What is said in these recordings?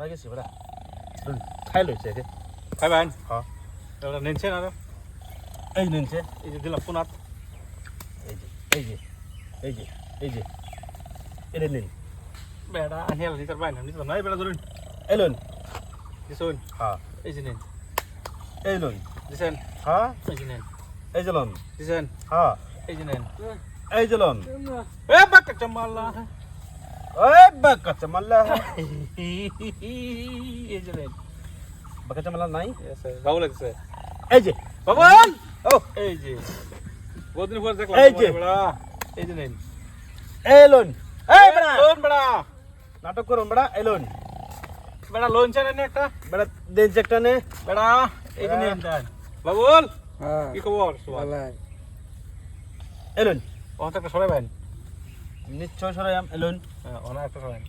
ধরা গেছি বেড়া খাই লইছে রে খাইবেন হ্যাঁ ওটা নিচ্ছেন আর এই নিনছে এই যে দিলাম পুনাত এই যে এই যে এই যে এই যে এটা নিন বেড়া আনি আলো নিতে পারবেন নিতে নাই বেড়া ধরুন দিছুন হ্যাঁ এই যে নিন এই লুন দিছেন হ্যাঁ এই যে নিন এই যে লন দিছেন হ্যাঁ এই যে নিন এই যে লন এ বাক্কা চামাল্লা নাই? ভালো লাগছে। এই যে। বাবন ও এই যে। বহুদিন পর দেখলাম এই যে। এই যে নিন এই লুন। এই বেড়া। লোন বেড়া। নাটক করুন বেড়া এই লুন। বেড়া লোন চান একটা। বেড়া দেন চেকটা নে। বেড়া এই যে নিন দেন বাবুল হ্যাঁ। কি খবর? এলুন ওখান থেকে সরাইবেন নিশ্চয় সরাইম এলুন। হ্যাঁ ওনা একটা সরাইন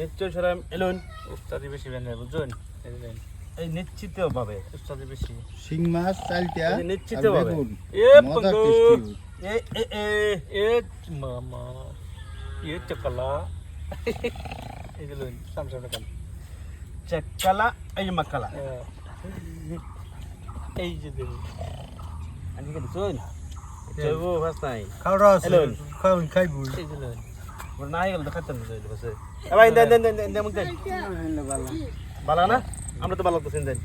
নিশ্চয় সরাইম এলুন। উস্তাদি বেশি বেন বুঝছেন? এই যে নিন এই নিশ্চিত ভাবে উস্তাদি বেশি। শিং মাছ চালটা নিশ্চিত ভাবে। এ পঙ্গু। এ এ এ এ মামা। এ চকলা। এই যে লোন সামনে সামনে কান চেকালা এই যে মাকালা। এই যে দিন। আমি কি দিছুন চইবো নাই খাওয়া এলুন খাওন খাইবো এই যে লোন ওর নাই গেল দেখাতেন না যাইলে বসে এ ভাই দেন দেন দেন দেন দেন মুখ দেন বালা না আমরা তো বালা তো দেন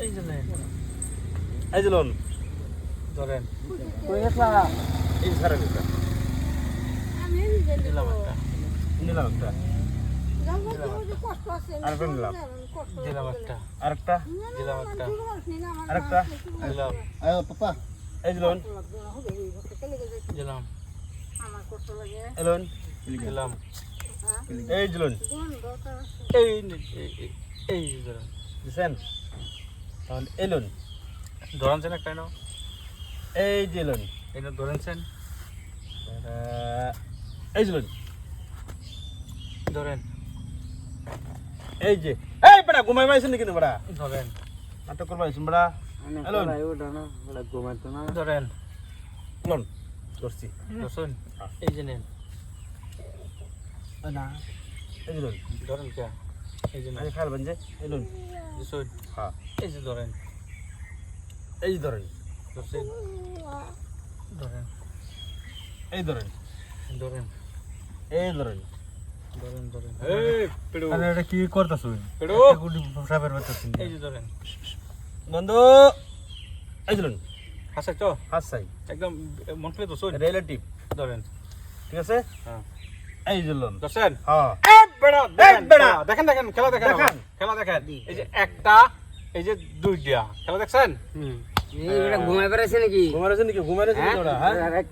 এই যে এই যে লোন ধরেন এই সারা দিতা দিলাম একটা নিলাম একটা আরেকটা নিলাম দিলাম একটা আরেকটা দিলাম একটা আরেকটা দিলাম আয় পাপা এই যে লোন। দিলাম এই লোন। দিলাম এই এই নে- ধরেন দিছেন? তাহলে এই লোন। ধরেনছেন একটা নাও। এই যে লোন। এই না ধরেনছেন এই যে লোন। ধরেন। এই যে এই বেটা ঘুমাই পাইছেন নাকি বেটা? ধরেন। নাটক করবা আইছেন বেটা। এলুন ধরেন। করছি ধরছেন? এই যে নেন। না। এই লোন ধরেন। কে? এই যে নেন আমি খাইবেন যে এই লোন ধরছেন হ্যাঁ। এই যে ধরেন। এই যে ধরেন। ধরছেন। ধরেন। এই ধরেন। ধরেন। এই ধরেন। ধরেন ধরেন। এই পেড়ু। আরে এটা কি করতাছ পেড়ু। এই যে ধরেন। বন্ধু এই লোন তো হাসাই একদম মন করে ধরছেন রিলেটিভ ধরেন। ঠিক আছে? হ্যাঁ। এই যে লোন। হ্যাঁ। বেড়া দেখেন। বেড়া। দেখেন দেখেন খেলা দেখেন দেখেন। খেলা দেখেন। এই যে একটা এই যে দুইটা। খেলা দেখছেন? ঘুমাই বেড়াইছে নাকি? ঘুমায় নাকি? ওরা হ্যাঁ? হ্যাঁ?